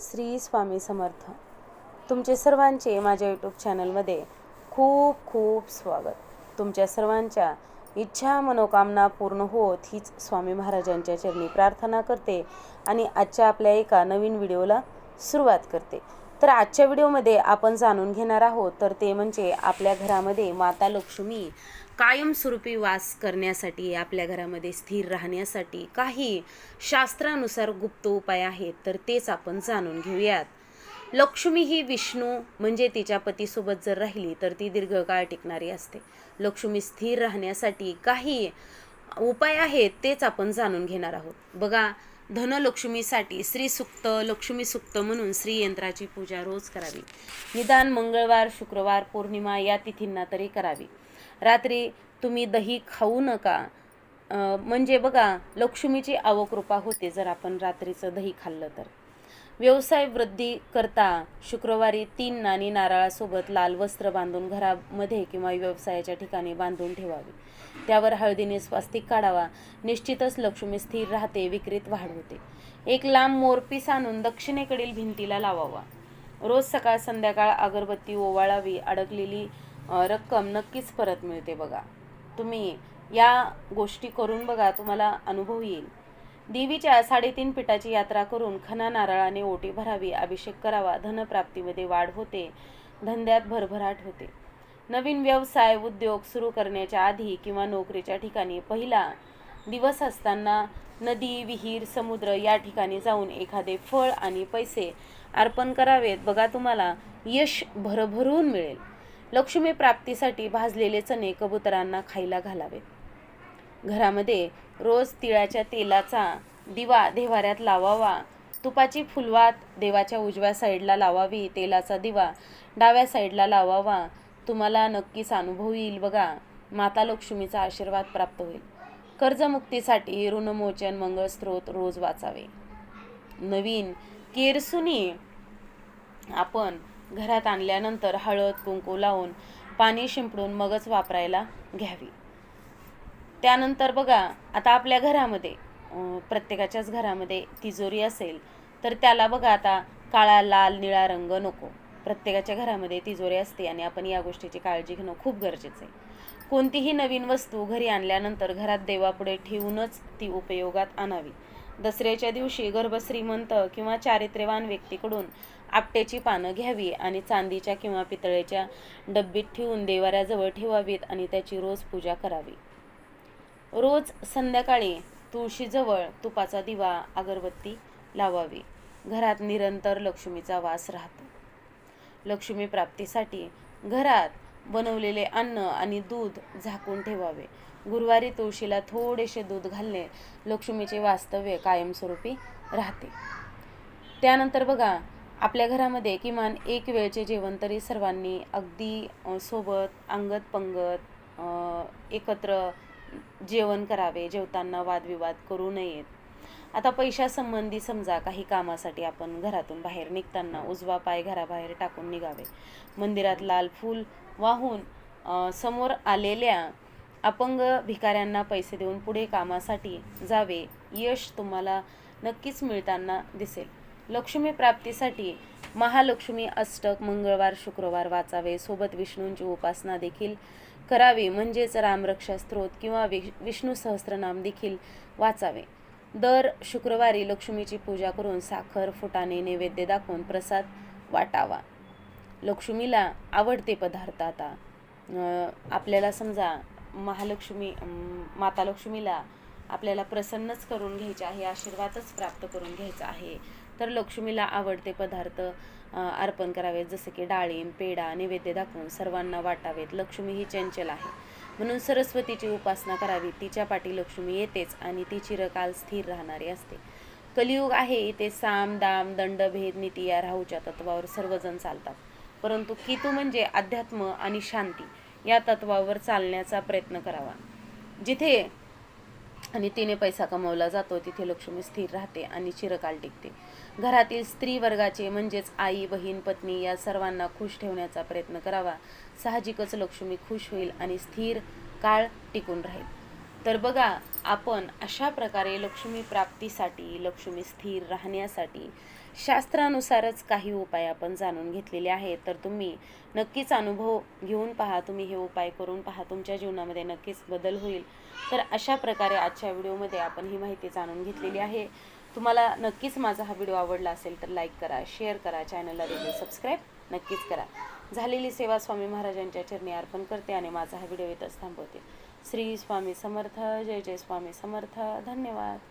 श्री स्वामी समर्थ. तुमचे सर्वांचे माझ्या यूट्यूब चॅनलमध्ये खूप खूप स्वागत. तुमच्या सर्वांच्या इच्छा मनोकामना पूर्ण होत हीच स्वामी महाराजांच्या चरणी प्रार्थना करते आणि आजच्या आपल्या एका नवीन व्हिडिओला सुरुवात करते. तर आजच्या व्हिडिओमध्ये आपण जाणून घेणार आहोत तर ते म्हणजे आपल्या घरामध्ये माता लक्ष्मी कायमस्वरूपी वास करण्यासाठी आपल्या घरामध्ये स्थिर राहण्यासाठी काही शास्त्रानुसार गुप्त उपाय आहेत तर तेच आपण जाणून घेऊयात. लक्ष्मी ही विष्णू म्हणजे तिच्या पतीसोबत जर राहिली तर ती दीर्घकाळ टिकणारी असते. लक्ष्मी स्थिर राहण्यासाठी काही उपाय आहेत तेच आपण जाणून घेणार आहोत. बघा धनलक्ष्मीसाठी श्री सुक्त लक्ष्मी सुक्त म्हणून श्री यंत्राची पूजा रोज करावी. निदान मंगळवार शुक्रवार पौर्णिमा या तिथींना तरी करावी. रात्री तुम्ही दही खाऊ नका. म्हणजे बघा लक्ष्मीची आवकृपा होते जर आपण रात्रीचं दही खाल्लं तर. व्यवसाय वृद्धी करता शुक्रवारी तीन नाणी नारळासोबत लाल वस्त्र बांधून घरामध्ये किंवा व्यवसायाच्या ठिकाणी बांधून ठेवावे. त्यावर हळदीने स्वास्तिक काढावा. निश्चितच लक्ष्मी स्थिर राहते विक्रीत वाढ होते. एक लांब मोरपीस आणून दक्षिणेकडील भिंतीला लावावा. रोज सकाळ संध्याकाळ अगरबत्ती ओवाळावी अडकलेली रक्कम नक्कीच परत मिळते बघा. तुम्ही या गोष्टी करून बघा तुम्हाला अनुभव येईल. देवीच्या साडेतीन पिठाची यात्रा करून खना नारळाने ओटी भरावी अभिषेक करावा धनप्राप्तीमध्ये वाढ होते धंद्यात भरभराट होते. नवीन व्यवसाय उद्योग सुरू करण्याच्या आधी किंवा नोकरीच्या ठिकाणी पहिला दिवस असताना नदी विहीर समुद्र या ठिकाणी जाऊन एखादे फळ आणि पैसे अर्पण करावेत. बघा तुम्हाला यश भरभरून मिळेल. लक्ष्मी प्राप्तीसाठी भाजलेले चणे कबुतरांना खायला घालावेत. घरामध्ये रोज तिळाच्या तेलाचा दिवा देवाऱ्यात लावावा. तुपाची फुलवात देवाच्या उजव्या साईडला लावावी. तेलाचा दिवा डाव्या साईडला लावावा. तुम्हाला नक्कीच अनुभव येईल बघा. माता लक्ष्मीचा आशीर्वाद प्राप्त होईल. कर्जमुक्तीसाठी ऋणमोचन मंगळस्त्रोत रोज वाचावे. नवीन केरसुनी आपण घरात आणल्यानंतर हळद कुंकू लावून पाणी शिंपडून मगच वापरायला घ्यावी. त्यानंतर बघा आता आपल्या घरामध्ये प्रत्येकाच्याच घरामध्ये तिजोरी असेल तर त्याला बघा आता काळा लाल निळा रंग नको. प्रत्येकाच्या घरामध्ये तिजोरी असते आणि आपण या गोष्टीची काळजी घेणं खूप गरजेचं आहे. कोणतीही नवीन वस्तू घरी आणल्यानंतर घरात देवापुढे ठेवूनच ती उपयोगात आणावी. दसऱ्याच्या दिवशी गर्भश्रीमंत किंवा चारित्र्यवान व्यक्तीकडून आपट्याची पानं घ्यावी आणि चांदीच्या किंवा पितळेच्या डब्बीत ठेवून देवाऱ्याजवळ ठेवावीत आणि त्याची रोज पूजा करावी. रोज संध्याकाळी तुळशीजवळ तुपाचा दिवा अगरबत्ती लावावी. घरात निरंतर लक्ष्मीचा वास राहतो. लक्ष्मी प्राप्तीसाठी घरात बनवलेले अन्न आणि दूध झाकून ठेवावे. गुरुवारी तुळशीला थोडेसे दूध घालणे लक्ष्मीचे वास्तव्य कायमस्वरूपी राहते. त्यानंतर बघा आपल्या घरामध्ये किमान एक वेळचे जेवण तरी सर्वांनी अगदी सोबत अंगत पंगत एकत्र जेवण करावे जेवताना वादविवाद करू नयेत. आता पैशासंबंधी समजा काही कामासाठी आपण घरातून बाहेर निघताना उजवा पाय घराबाहेर टाकून निघावे. मंदिरात लाल फूल वाहून समोर आलेल्या अपंग भिकाऱ्यांना पैसे देऊन पुढे कामासाठी जावे यश तुम्हाला नक्कीच मिळताना दिसेल. लक्ष्मी प्राप्तीसाठी महालक्ष्मी अष्टक मंगळवार शुक्रवार वाचावे. सोबत विष्णूंची उपासना देखील करावे म्हणजेच रामरक्षा स्त्रोत किंवा वि विष्णू सहस्रनाम देखील वाचावे. दर शुक्रवारी लक्ष्मीची पूजा करून साखर फुटाणे नैवेद्य दाखवून प्रसाद वाटावा. लक्ष्मीला आवडते पदार्थ आता. आपल्याला समजा महालक्ष्मी माता लक्ष्मीला आपल्याला प्रसन्नच करून घ्यायचे आहे आशीर्वादच प्राप्त करून घ्यायचा आहे तर लक्ष्मीला आवडते पदार्थ अर्पण करावेत. जसे की डाळिंब पेढा नैवेद्य दाखवून सर्वांना वाटावेत. लक्ष्मी ही चंचल आहे. म्हणून सरस्वतीची उपासना करावी. तिच्या पाठी लक्ष्मी येतेच आणि ती चिरकाल स्थिर राहणारी असते. कलियुग आहे. इथे साम दाम दंड भेद नीती या राहूच्या तत्वावर सर्वजण चालतात. परंतु कितू म्हणजे अध्यात्म आणि शांती या तत्वावर चालण्याचा प्रयत्न करावा. जिथे आणि तिने पैसा कमवला जातो तिथे लक्ष्मी स्थिर राहते आणि चिरकाल टिकते. घरातील स्त्री वर्गाचे म्हणजेच आई बहीण पत्नी या सर्वांना खुश ठेवण्याचा प्रयत्न करावा. साहजिकच लक्ष्मी खुश होईल आणि स्थिर काळ टिकून राहील. तर बघा आपण अशा प्रकारे लक्ष्मी प्राप्तीसाठी लक्ष्मी स्थिर राहण्यासाठी शास्त्रानुसारच काही उपाय आपण जाणून घेतलेले आहेत. तर तुम्ही नक्कीच अनुभव घेऊन पहा. तुम्ही हे उपाय करून पहा. तुमच्या जीवनामध्ये नक्कीच बदल होईल. तर अशा प्रकारे आजच्या व्हिडिओमध्ये आपण ही माहिती जाणून घेतलेली आहे. तुम्हाला नक्कीच माझा हा व्हिडिओ आवडला असेल तर लाईक करा शेअर करा चॅनलला देखील सबस्क्राईब नक्कीच करा. झालेली सेवा स्वामी महाराजांच्या चरणी अर्पण करते आणि माझा हा व्हिडिओ येतच थांबवते. श्री स्वामी समर्थ जय जय स्वामी समर्थ. धन्यवाद.